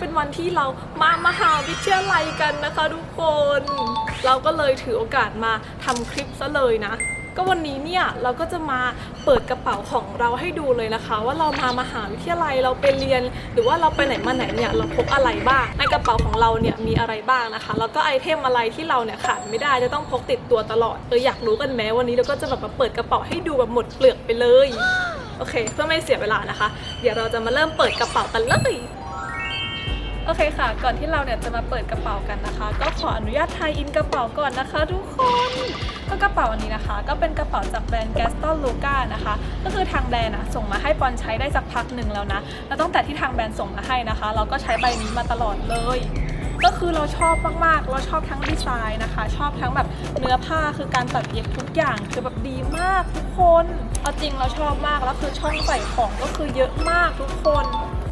เป็นวันที่เรามามหาวิทยาลัยกันนะคะทุกคน เราก็เลยถือโอกาสมาทำคลิปซะเลยนะ ก็วันนี้เนี่ยเราก็จะมาเปิดกระเป๋าของเราให้ดูเลยนะคะ ว่าเรามามหาวิทยาลัยเราไปเรียน หรือว่าเราไปไหนมาไหนเนี่ยเราพกอะไรบ้าง ในกระเป๋าของเราเนี่ยมีอะไรบ้างนะคะ แล้วก็ไอเทมอะไรที่เราเนี่ยขาดไม่ได้จะต้องพกติดตัวตลอดเอออยากรู้กันไหมวันนี้เราก็จะแบบมาเปิดกระเป๋าให้ดูแบบหมดเปลือกไปเลยโอเค เพื่อไม่เสียเวลานะคะ เดี๋ยวเราจะมาเริ่มเปิดกระเป๋ากันเลย โอเคค่ะ ก่อนที่เราเนี่ยจะมาเปิดกระเป๋ากันนะคะ ก็ขออนุญาตไทยอินกระเป๋าก่อนนะคะ ทุกคนก็กระเป๋าอันนี้นะคะ ก็เป็นกระเป๋าจากแบรนด์ Gaston Luca นะคะ ก็คือทางแบรนด์อะส่งมาให้ปอนใช้ได้สักพักหนึ่งแล้วนะ แล้วตั้งแต่ที่ทางแบรนด์ส่งมาให้นะคะ เราก็ใช้ใบนี้มาตลอดเลย ก็คือเราชอบมากๆ เราชอบทั้งดีไซน์นะคะ ชอบทั้งแบบเนื้อผ้าคือการตัดเย็บทุกอย่างคือแบบดีมากทุกคน เอาจริงเราชอบมากแล้วคือช่องใส่ของก็คือเยอะมากทุกคน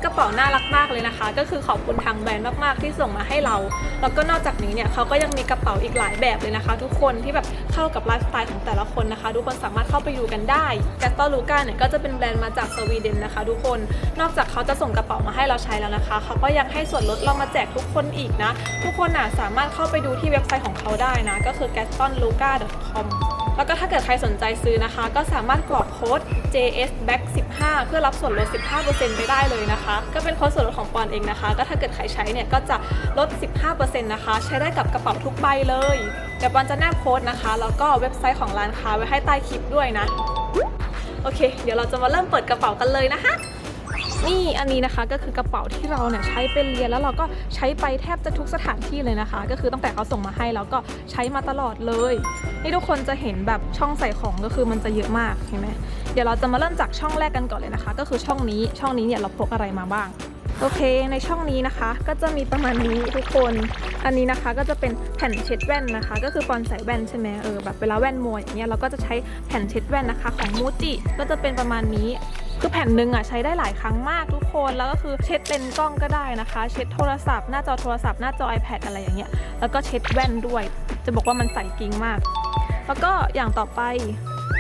กระเป๋าน่ารักมากเลยนะคะ ก็คือขอบคุณทางแบรนด์มากๆที่ส่งมาให้เรา แล้วก็นอกจากนี้เนี่ยเขาก็ยังมีกระเป๋าอีกหลายแบบเลยนะคะ ทุกคนที่แบบเข้ากับไลฟ์สไตล์ของแต่ละคนนะคะ ทุกคนสามารถเข้าไปดูกันได้แกสตลูก้าเนี่ยก็จะเป็นแบรนด์มาจากสวีเดนนะคะ ทุกคนนอกจากเขาจะส่งกระเป๋ามาให้เราใช้แล้วนะคะเขาก็ยังให้ส่วนลดเรามาแจกทุกคนอีกนะ ทุกคนน่ะสามารถเข้าไปดูที่เว็บไซต์ของเขาได้นะ ก็คือ gastonluca.com แล้วก็ถ้าเกิดใครสนใจซื้อนะคะ ก็สามารถกรอกโค้ด JS Back 15 เพื่อรับส่วนลด 15%ไปได้เลยนะคะ ก็เป็นโค้ดส่วนลดของปอนเองนะคะ ก็ถ้าเกิดใครใช้เนี่ยก็จะลด 15%นะคะ ใช้ได้กับกระเป๋าทุกใบเลยเดี๋ยวปอนจะแนบโค้ดนะคะ แล้วก็เว็บไซต์ของร้านค้าไว้ให้ใต้คลิปด้วยนะ โอเค เดี๋ยวเราจะมาเริ่มเปิดกระเป๋ากันเลยนะคะ นี่อันนี้นะคะก็คือกระเป๋าที่เราเนี่ยใช้ไปเรียนแล้วเราก็ใช้ไปแทบจะทุกสถานที่เลยนะคะ ก็คือตั้งแต่เขาส่งมาให้แล้วก็ใช้มาตลอดเลย นี่ทุกคนจะเห็นแบบช่องใส่ของก็คือมันจะเยอะมากเห็นไหมเดี๋ยวเราจะมาเริ่มจากช่องแรกกันก่อนเลยนะคะ ก็คือช่องนี้ช่องนี้เนี่ยเราพกอะไรมาบ้างโอเค ในช่องนี้นะคะ ก็จะมีประมาณนี้ทุกคน อันนี้นะคะก็จะเป็นแผ่นเช็ดแว่นนะคะ ก็คือปอนใส่แว่นใช่ไหมเออแบบเวลาแว่นมัวอย่างเงี้ยเราก็จะใช้แผ่นเช็ดแว่นนะคะ ของมูจิก็จะเป็นประมาณนี้ คือแผ่นหนึ่งอะใช้ได้หลายครั้งมากทุกคนแล้วก็คือเช็ดเลนส์กล้องก็ได้นะคะ เช็ดโทรศัพท์หน้าจอโทรศัพท์หน้าจอ iPad อะไรอย่างเงี้ยแล้วก็เช็ดแว่นด้วย จะบอกว่ามันใส่กิ้งมาก แล้วก็อย่างต่อไป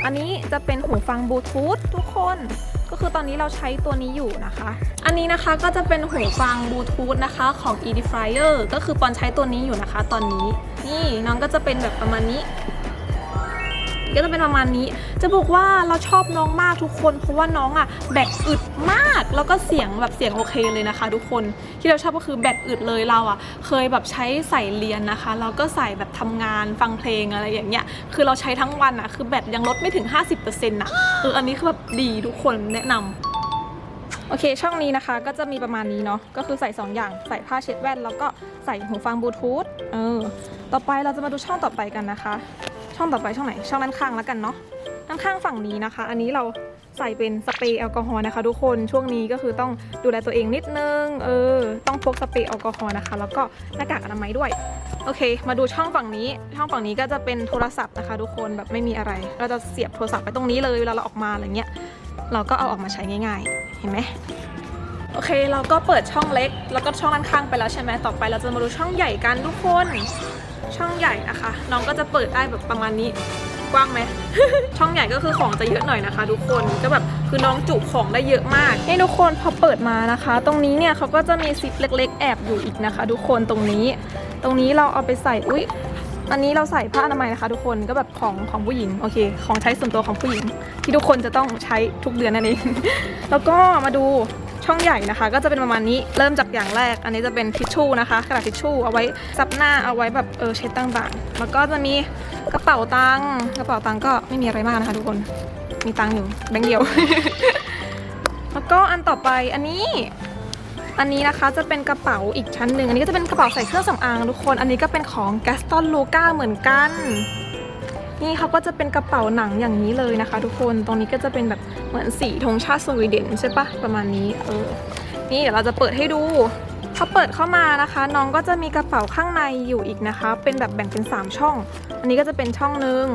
อันนี้จะเป็นหูฟังบลูทูธทุกคนก็คือตอนนี้เราใช้ตัวนี้อยู่นะคะ อันนี้นะคะก็จะเป็นหูฟังบลูทูธนะคะของ Edifier ก็คือปอนใช้ตัวนี้อยู่นะคะ ตอนนี้ นี่น้องก็จะเป็นแบบประมาณนี้ ก็จะเป็นประมาณนี้ จะบอกว่าเราชอบน้องมากทุกคน เพราะว่าน้องอะแบตอึดมาก แล้วก็เสียงแบบเสียงโอเคเลยนะคะ ทุกคนที่เราชอบก็คือแบตอึดเลยเราอะ เคยแบบใช้ใส่เรียนนะคะแล้วก็ใส่แบบทำงานฟังเพลงอะไรอย่างเงี้ยคือเราใช้ทั้งวันอะคือแบตยังลดไม่ถึง 50%น่ะเอออันนี้คือแบบดีทุกคนแนะนำโอเค ช่องนี้นะคะก็จะมีประมาณนี้เนาะก็คือใส่ 2 อย่างใส่ผ้าเช็ดแว่น แล้วก็ใส่หูฟังบลูทูธเออต่อไปเราจะมาดูช่องต่อไปกันนะคะ ช่องต่อไปช่องไหน ช่องด้านข้างแล้วกันเนาะด้านข้างฝั่งนี้นะคะ อันนี้เราใส่เป็นสเปรย์แอลกอฮอล์นะคะ ทุกคนช่วงนี้ก็คือต้องดูแลตัวเองนิดนึงเออต้องพกสเปรย์แอลกอฮอล์นะคะ แล้วก็หน้ากากอนามัยด้วยโอเค มาดูช่องฝั่งนี้ ช่องฝั่งนี้ก็จะเป็นโทรศัพท์นะคะ ทุกคนแบบไม่มีอะไร เราจะเสียบโทรศัพท์ไปตรงนี้เลยเวลาเราออกมาอะไรเงี้ยเราก็เอาออกมาใช้ง่าย ๆ เห็นไหมโอเค เราก็เปิดช่องเล็ก แล้วก็ช่องด้านข้างไปแล้วใช่ไหมต่อไปเราจะมาดูช่องใหญ่กันทุกคน ช่องใหญ่นะคะ น้องก็จะเปิดได้แบบประมาณนี้กว้างไหม ช่องใหญ่ก็คือของจะเยอะหน่อยนะคะ ทุกคนก็แบบคือน้องจุของได้เยอะมากนี่ทุกคนพอเปิดมานะคะ ตรงนี้เนี่ยเขาก็จะมีซิปเล็ก ๆ แอบอยู่อีกนะคะ ทุกคนตรงนี้ ตรงนี้เราเอาไปใส่อุ๊ยอันนี้เราใส่ผ้าอนามัยนะคะ ทุกคนก็แบบของของผู้หญิงโอเค ของใช้ส่วนตัวของผู้หญิง ที่ทุกคนจะต้องใช้ทุกเดือนนั่นเอง แล้วก็มาดู ช่องใหญ่นะคะ ก็จะเป็นประมาณนี้เริ่มจากอย่างแรก อันนี้จะเป็นทิชชู่นะคะกระดาษทิชชู่เอาไว้ซับหน้าเอาไว้แบบเออเช็ดต่างๆแล้วก็จะมีกระเป๋าตังกระเป๋าตังก็ไม่มีอะไรมากนะคะ ทุกคนมีตังอยู่แบงค์เดียว แล้วก็อันต่อไปอันนี้อันนี้นะคะจะเป็นกระเป๋าอีกชั้นหนึ่ง อันนี้ก็จะเป็นกระเป๋าใส่เครื่องสำอางทุกคน อันนี้ก็เป็นของ Gaston Luca เหมือนกัน นี่เขาก็จะเป็นกระเป๋าหนังอย่างนี้เลยนะคะ ทุกคนตรงนี้ก็จะเป็นแบบเหมือนสีธงชาติสวีเดนใช่ปะประมาณนี้เออนี่เดี๋ยวเราจะเปิดให้ดูพอเปิดเข้ามานะคะ น้องก็จะมีกระเป๋าข้างในอยู่อีกนะคะ เป็นแบบแบ่งเป็น 3 ช่อง อันนี้ก็จะเป็นช่องหนึ่ง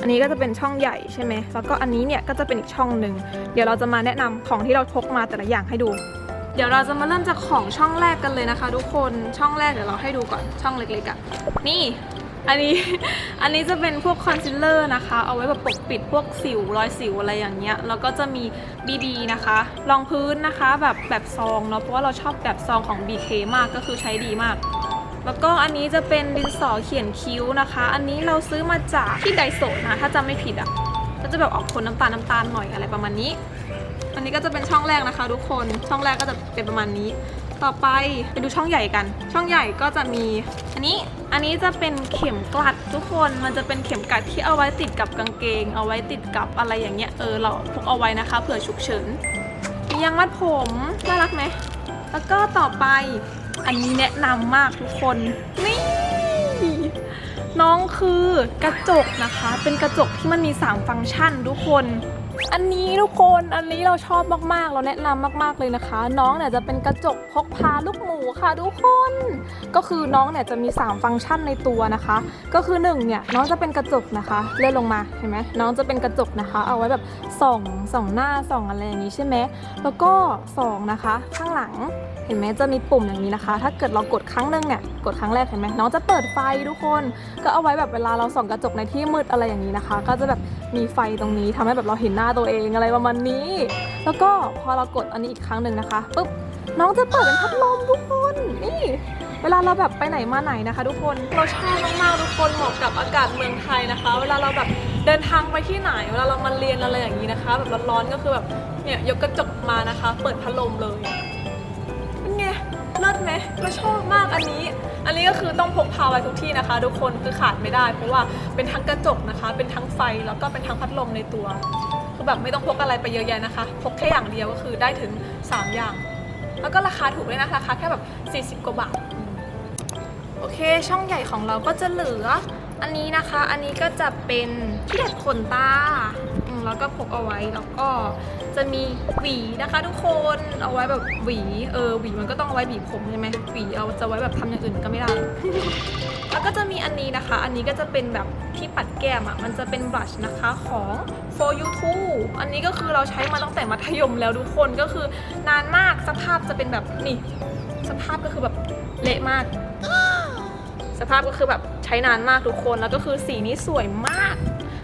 อันนี้ก็จะเป็นช่องใหญ่ใช่ไหมแล้วก็อันนี้เนี่ยก็จะเป็นอีกช่องหนึ่งเดี๋ยวเราจะมาแนะนำของที่เราพกมาแต่ละอย่างให้ดู เดี๋ยวเราจะมาเริ่มจากของช่องแรกกันเลยนะคะ ทุกคนช่องแรกเดี๋ยวเราให้ดูก่อนช่องเล็กๆอะ่ะนี่ อันนี้ อันนี้จะเป็นพวกคอนซีลเลอร์นะคะ เอาไว้แบบปกปิดพวกสิวรอยสิวอะไรอย่างเงี้ย แล้วก็จะมี BB นะคะ รองพื้นนะคะแบบแบบซองเนาะ เพราะว่าเราชอบแบบซองของ BK มากก็คือใช้ดีมาก แล้วก็อันนี้จะเป็นดินสอเขียนคิ้วนะคะ อันนี้เราซื้อมาจากที่ไดโซนะ ถ้าจำไม่ผิดอะ่ะก็จะแบบออกคนน้ำตาลน้ำตาลหน่อยอะไรประมาณนี้ อันนี้ก็จะเป็นช่องแรกนะคะ ทุกคน ช่องแรกก็จะเป็นประมาณนี้ ต่อไปไปดูช่องใหญ่กัน ช่องใหญ่ก็จะมีอันนี้ อันนี้จะเป็นเข็มกลัดทุกคน มันจะเป็นเข็มกลัดที่เอาไว้ติดกับกางเกง เอาไว้ติดกับอะไรอย่างเงี้ย เออ เราพกเอาไว้นะคะ เผื่อฉุกเฉินยางมัดผม น่ารักไหม แล้วก็ต่อไป อันนี้แนะนำมากทุกคน นี่ น้องคือกระจกนะคะ เป็นกระจกที่มันมี 3 ฟังก์ชันทุกคน อันนี้ทุกคนอันนี้เราชอบมากๆ เราแนะนำมากๆเลยนะคะ น้องเนี่ยจะเป็นกระจกพกพาลูกหมูค่ะทุกคน ก็คือน้องเนี่ยจะมี 3 ฟังก์ชันในตัวนะคะ ก็คือ1เนี่ยน้องจะเป็นกระจกนะคะเลื่อนลงมาเห็นไหมน้องจะเป็นกระจกนะคะ เอาไว้แบบส่องส่องหน้าส่องอะไรอย่างนี้ใช่ไหมแล้วก็สองนะคะข้างหลัง เห็นไหมจะมีปุ่มอย่างนี้นะคะ ถ้าเกิดเรากดครั้งหนึงเนี่ย กดครั้งแรกเห็นไหมน้องจะเปิดไฟทุกคน ก็เอาไว้แบบเวลาเราส่องกระจกในที่มืดอะไรอย่างนี้นะคะ ก็จะแบบมีไฟตรงนี้ทำให้แบบเราเห็นหน้าตัวเองอะไรประมาณนี้ แล้วก็พอเรากดอันนี้อีกครั้งหนึ่งนะคะปุ๊บน้องจะเปิดเป็นพัดลมทุกคนนี่เวลาเราแบบไปไหนมาไหนนะคะ ทุกคนเราชอบมากๆทุกคนเหมาะกับอากาศเมืองไทยนะคะ เวลาเราแบบเดินทางไปที่ไหน เวลาเรามาเรียนอะไรอย่างนี้นะคะ แบบร้อนๆก็คือแบบเนี่ยยกกระจกมานะคะ เปิดพัดลมเลย ศไหมเราชอบมากอันนี้ อันนี้ก็คือต้องพกพาไว้ทุกที่นะคะ ทุกคนคือขาดไม่ได้ เพราะว่าเป็นทั้งกระจกนะคะ เป็นทั้งไฟแล้วก็เป็นทั้งพัดลมในตัว คือแบบไม่ต้องพกอะไรไปเยอะแยะนะคะ พกแค่อย่างเดียวก็คือได้ถึง 3 อย่าง แล้วก็ราคาถูกด้วยนะราคาแค่แบบ 40 กว่าบาทโอเค ช่องใหญ่ของเราก็จะเหลือ อันนี้นะคะ อันนี้ก็จะเป็นที่เด็ดขนตาแล้วก็พกเอาไว้แล้วก็ จะมีหวีนะคะ ทุกคนเอาไว้แบบหวีเออหวีมันก็ต้องเอาไว้บีบผมใช่ไหมหวีเอาจะไว้แบบทำอย่างอื่นก็ไม่ได้ แล้วก็จะมีอันนี้นะคะ อันนี้ก็จะเป็นแบบที่ปัดแก้มอะมันจะเป็นบลัชนะคะของ for you too อันนี้ก็คือเราใช้มาตั้งแต่มัธยมแล้วทุกคนก็คือนานมากสภาพจะเป็นแบบนี่ สภาพก็คือแบบเละมาก สภาพก็คือแบบใช้นานมากทุกคนแล้วก็คือสีนี้สวยมาก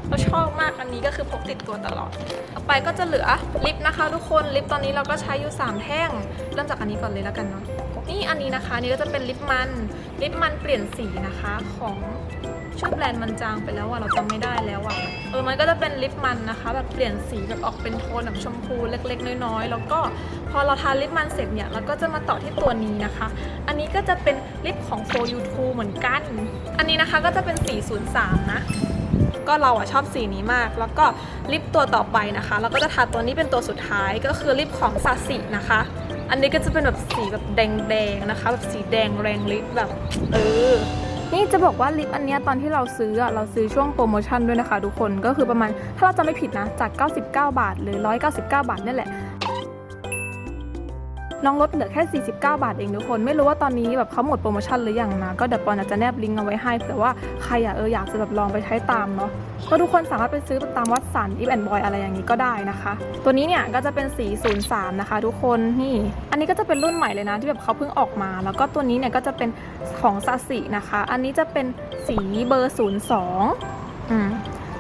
เราชอบมากอันนี้ก็คือพกติดตัวตลอด ต่อไปก็จะเหลือลิปนะคะ ทุกคนลิปตอนนี้เราก็ใช้อยู่ 3 แท่ง เริ่มจากอันนี้ก่อนเลยแล้วกันเนาะนี่อันนี้นะคะนี่ก็จะเป็นลิปมันลิปมันเปลี่ยนสีนะคะของชื่อแบรนด์มันจางไปแล้วอะเราจำไม่ได้แล้วอะเออมันก็จะเป็นลิปมันนะคะแบบเปลี่ยนสีแบบออกเป็นโทนแบบชมพูเล็ก ๆ น้อยๆแล้วก็พอเราทาลิปมันเสร็จเนี่ยเราก็จะมาต่อที่ตัวนี้นะคะ อันนี้ก็จะเป็นลิปของ For You Too เหมือนกัน อันนี้นะคะก็จะเป็นสี03 นะ ก็เราอะชอบสีนี้มาก แล้วก็ลิปตัวต่อไปนะคะ เราก็จะทาตัวนี้เป็นตัวสุดท้ายก็คือลิปของซาสินะคะ อันนี้ก็จะเป็นแบบสีแบบแดงๆนะคะแบบสีแดงแรงลิปแบบเออนี่จะบอกว่าลิปอันเนี้ยตอนที่เราซื้ออะเราซื้อช่วงโปรโมชั่นด้วยนะคะ ทุกคนก็คือประมาณถ้าเราจะไม่ผิดนะจาก 99 บาท หรือ 199 บาทนี่แหละ น้องลดเหลือแค่ 49 บาทเองทุกคน ไม่รู้ว่าตอนนี้แบบเขาหมดโปรโมชั่นหรือยังนะ ก็เดี๋ยวปอนอาจจะแนบลิงก์เอาไว้ให้เผื่อว่าใครอะเอออยากจะแบบลองไปใช้ตามเนาะ ก็ทุกคนสามารถไปซื้อตามวัดสันอีฟแอนด์บอยอะไรอย่างนี้ก็ได้นะคะ ตัวนี้เนี่ยก็จะเป็นสี 03 นะคะ ทุกคน นี่ อันนี้ก็จะเป็นรุ่นใหม่เลยนะที่แบบเขาเพิ่งออกมา แล้วก็ตัวนี้เนี่ยก็จะเป็นของซาสินะคะ อันนี้จะเป็นสีเบอร์ 02อืม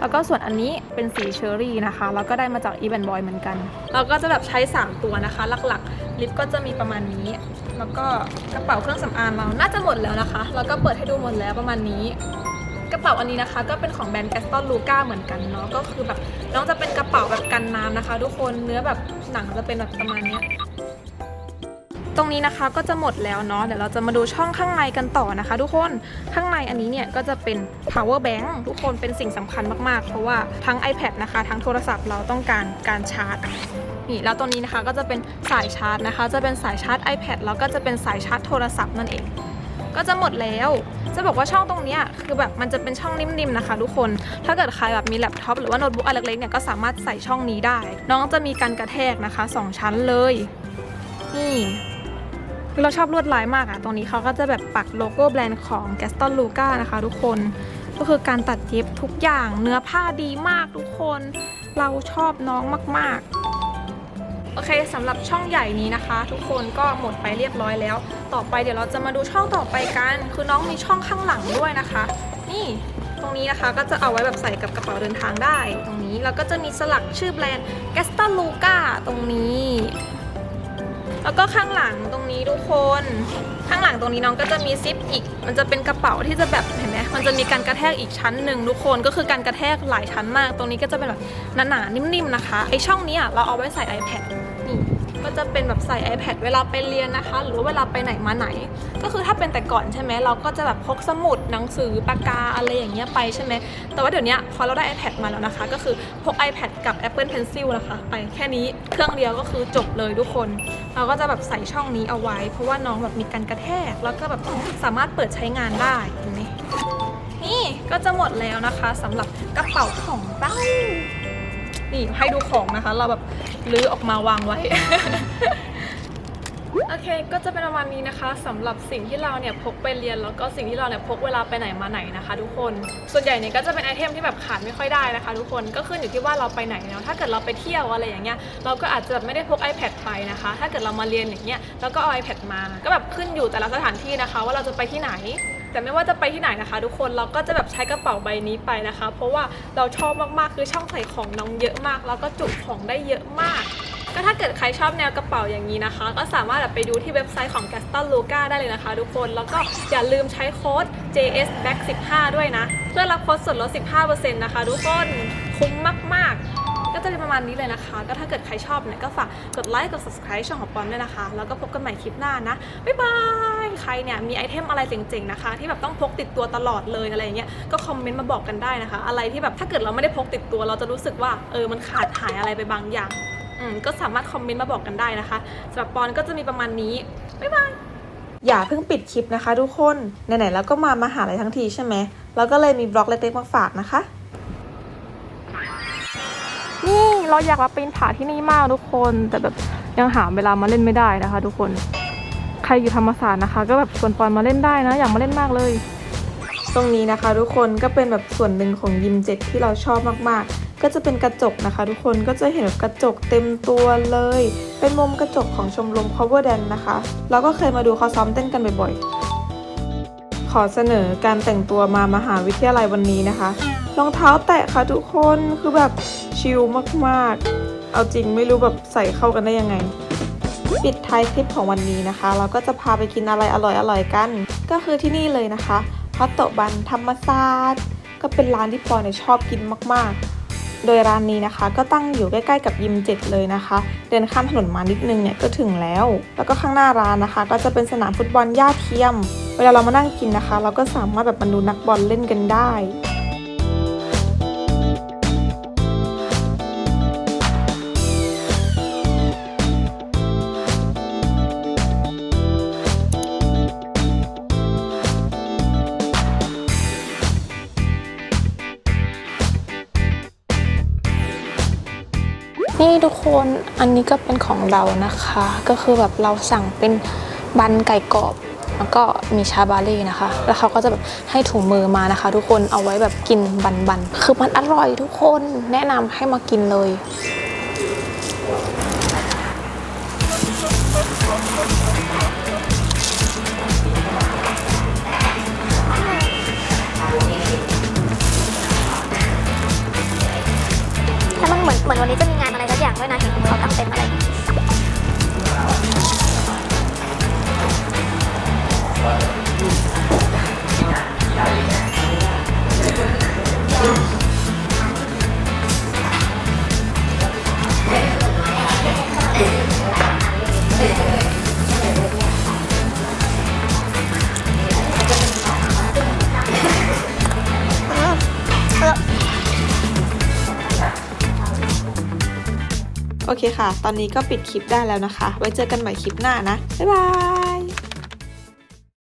แล้วก็ส่วนอันนี้เป็นสีเชอร์รี่นะคะ แล้วก็ได้มาจาก e v e n Boy เหมือนกัน เราก็จะแบบใช้ 3 ตัวนะคะ หลักๆ ลิปก็จะมีประมาณนี้ แล้วก็กระเป๋าเครื่องสำอางเรา น่าจะหมดแล้วนะคะ แล้วก็เปิดให้ดูหมดแล้วประมาณนี้ กระเป๋าอันนี้นะคะ ก็เป็นของแบรนด์ Gaston Luca เหมือนกันเนาะ ก็คือแบบน้องจะเป็นกระเป๋าแบบกันน้ำนะคะ ทุกคน เนื้อแบบหนังจะเป็นแบบประมาณนี้ ตรงนี้นะคะก็จะหมดแล้วเนาะเดี๋ยวเราจะมาดูช่องข้างในกันต่อนะคะ ทุกคนข้างในอันนี้เนี่ยก็จะเป็น power bank ทุกคนเป็นสิ่งสำคัญมากๆ เพราะว่าทั้ง iPad นะคะ ทั้งโทรศัพท์เราต้องการการชาร์จนี่แล้วตรงนี้นะคะก็จะเป็นสายชาร์จนะคะ จะเป็นสายชาร์จ iPad แล้วก็จะเป็นสายชาร์จโทรศัพท์นั่นเอง ก็จะหมดแล้วจะบอกว่าช่องตรงนี้คือแบบมันจะเป็นช่องนิ่มๆนะคะ ทุกคน ถ้าเกิดใครแบบมีแล็ปท็อปหรือว่าโน้ตบุ๊กอะไรเล็กๆเนี่ยก็สามารถใส่ช่องนี้ได้ น้องจะมีการกระแทกนะคะสองชั้นเลย นี่ เราชอบลวดลายมากอะตรงนี้เขาก็จะแบบปักโลโก้แบรนด์ของ Gaston Luca นะคะทุกคน ก็คือการตัดเย็บทุกอย่างเนื้อผ้าดีมากทุกคน เราชอบน้องมากๆ โอเคสำหรับช่องใหญ่นี้นะคะ ทุกคนก็หมดไปเรียบร้อยแล้ว ต่อไปเดี๋ยวเราจะมาดูช่องต่อไปกัน คือน้องมีช่องข้างหลังด้วยนะคะ นี่ตรงนี้นะคะก็จะเอาไว้แบบใส่กับกระเป๋าเดินทางได้ ตรงนี้แล้วก็จะมีสลักชื่อแบรนด์ g a s t a l u c a ตรงนี้ แล้วก็ข้างหลังตรงนี้ทุกคน ข้างหลังตรงนี้น้องก็จะมีซิปอีก มันจะเป็นกระเป๋าที่จะแบบเห็นไหมมันจะมีการกระแทกอีกชั้นหนึ่งทุกคนก็คือการกระแทกหลายชั้นมาก ตรงนี้ก็จะเป็นแบบหนาๆนิ่มๆนะคะไอช่องนี้อะเราเอาไว้ใส่ iPad นี่ก็จะเป็นแบบใส่ iPad เวลาไปเรียนนะคะ หรือว่าเวลาไปไหนมาไหน ก็คือถ้าเป็นแต่ก่อนใช่ไหมเราก็จะแบบพกสมุดหนังสือปากกาอะไรอย่างเงี้ยไปใช่ไหมแต่ว่าเดี๋ยวนี้พอเราได้ iPad มาแล้วนะคะ ก็คือพก iPad กับ Apple Pencil นะคะ ไปแค่นี้เครื่องเดียวก็คือจบเลยทุกคน เราก็จะแบบใส่ช่องนี้เอาไว้ เพราะว่าน้องแบบมีการกระแทก แล้วก็แบบสามารถเปิดใช้งานได้เห็นี้นี่ก็จะหมดแล้วนะคะสำหรับกระเป๋าของเต้านี่ให้ดูของนะคะ เราแบบลื้อออกมาวางไว้ โอเค ก็จะเป็นประมาณนี้นะคะสำหรับสิ่งที่เราเนี่ยพกไปเรียนแล้วก็สิ่งที่เราเนี่ยพกเวลาไปไหนมาไหนนะคะ ทุกคน ส่วนใหญ่เนี่ยก็จะเป็นไอเทมที่แบบขาดไม่ค่อยได้นะคะ ทุกคน ก็ขึ้นอยู่ที่ว่าเราไปไหนเนาะ ถ้าเกิดเราไปเที่ยวอะไรอย่างเงี้ย เราก็อาจจะแบบไม่ได้พก iPad ไปนะคะ ถ้าเกิดเรามาเรียนอย่างเงี้ย แล้วก็เอา iPad มา ก็แบบขึ้นอยู่แต่ละสถานที่นะคะ ว่าเราจะไปที่ไหนแต่ไม่ว่าจะไปที่ไหนนะคะ ทุกคนเราก็จะแบบใช้กระเป๋าใบนี้ไปนะคะ เพราะว่าเราชอบมากๆคือช่องใส่ของน้องเยอะมาก แล้วก็จุของได้เยอะมาก ก็ถ้าเกิดใครชอบแนวกระเป๋าอย่างนี้นะคะ ก็สามารถแบบไปดูที่เว็บไซต์ของ g a s t o n Luca ได้เลยนะคะทุกคน แล้วก็อย่าลืมใช้โค้ด JS Back 15ด้วยนะ เพื่อรับโค้ดส่วนลด 15%นะคะทุกคนคุ้มมาก ๆ ก็จะเป็นประมาณนี้เลยนะคะ ก็ถ้าเกิดใครชอบเนี่ยก็ฝากกดไลค์กด subscribe ช่องของปอมด้วยนะคะ แล้วก็พบกันใหม่คลิปหน้านะ บ๊ายบาย ใครเนี่ยมีไอเทมอะไรเจ๋งๆนะคะ ที่แบบต้องพกติดตัวตลอดเลยอะไรอย่างเงี้ย ก็คอมเมนต์มาบอกกันได้นะคะ อะไรที่แบบถ้าเกิดเราไม่ได้พกติดตัวเราจะรู้สึกว่าเออมันขาดหายอะไรไปบางอย่าง ก็สามารถคอมเมนต์มาบอกกันได้นะคะสำหรับปอนก็จะมีประมาณนี้ บ๊ายบายอย่าเพิ่งปิดคลิปนะคะทุกคน ไหนๆแล้วก็มามาหาลัยทั้งทีใช่ไหมเราก็เลยมีบล็อกเล็กๆมาฝากนะคะ นี่เราอยากมาปีนผาที่นี่มากทุกคน แต่แบบยังหาเวลามาเล่นไม่ได้นะคะ ทุกคน ใครอยู่ธรรมศาสตร์นะคะ ก็แบบชวนปอนมาเล่นได้นะ อยากมาเล่นมากเลย ตรงนี้นะคะ ทุกคนก็เป็นแบบส่วนหนึ่งของยิมเจ็ดที่เราชอบมากๆ ก็จะเป็นกระจกนะคะ ทุกคนก็จะเห็นกระจกเต็มตัวเลย เป็นมุมกระจกของชมรม cover dance นะคะเราก็เคยมาดูเขาซ้อมเต้นกันบ่อยๆ ขอเสนอการแต่งตัวมามหาวิทยาลัยวันนี้นะคะรองเท้าแตะค่ะทุกคนคือแบบชิลมากๆ เอาจริงไม่รู้แบบใส่เข้ากันได้ยังไง ปิดท้ายคลิปของวันนี้นะคะ เราก็จะพาไปกินอะไรอร่อยๆกัน ก็คือที่นี่เลยนะคะพัตโตบันธรรมศาสตร์ก็เป็นร้านที่ปอเนี่ยชอบกินมากๆ โดยร้านนี้นะคะ ก็ตั้งอยู่ใกล้ๆกับยิมเจ็ดเลยนะคะ เดินข้ามถนนมานิดนึงเนี่ยก็ถึงแล้ว แล้วก็ข้างหน้าร้านนะคะ ก็จะเป็นสนามฟุตบอลหญ้าเทียม เวลาเรามานั่งกินนะคะ เราก็สามารถแบบมาดูนักบอลเล่นกันได้ ทุกคนอันนี้ก็เป็นของเรานะคะ ก็คือแบบเราสั่งเป็นบันไก่กรอบแล้วก็มีชาบาเล่นะคะ แล้วเขาก็จะแบบให้ถุงมือมานะคะ ทุกคนเอาไว้แบบกินบันบันๆคือมันอร่อยทุกคนแนะนำให้มากินเลยแล้วมันเหมือนเหมือนวันนี้จะมีงาน กอย่างด้วยนะเห็นเขาตั้งเต็นอะไรโอเค ค่ะ ตอนนี้ก็ปิดคลิปได้แล้วนะคะ ไว้เจอกันใหม่คลิปหน้านะ บ๊ายบาย